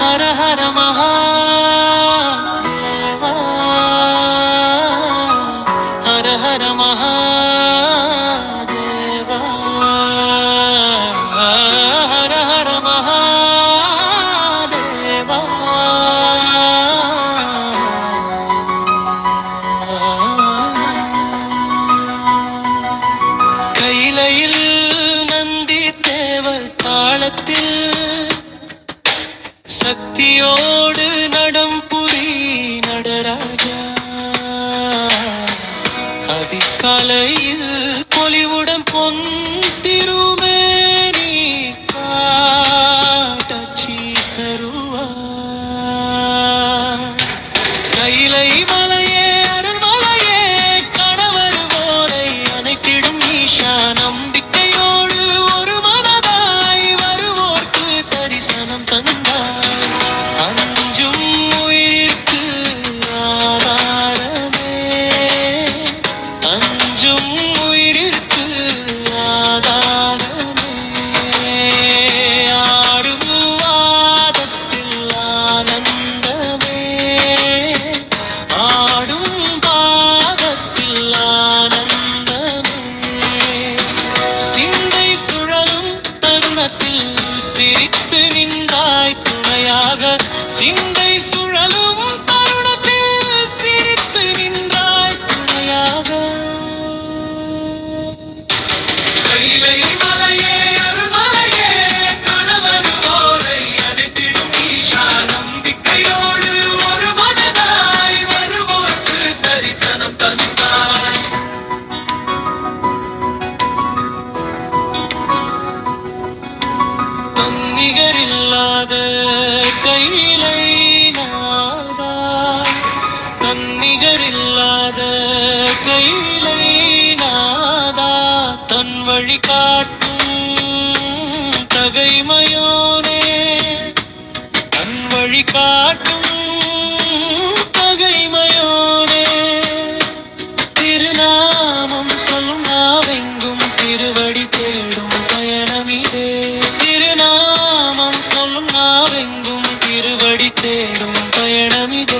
ഹര ഹര മഹാ อง வானத்தில் சிரித்து நின்றாய் துணையாக சிந்தை நிகரில்லாத கையிலை நாதா தன்னிகரில்லாத கையிலை நாதா தன் வழி காட்டும் தகைமையோனே. தன் வழி காட்டும் தேடும் பயணமிதே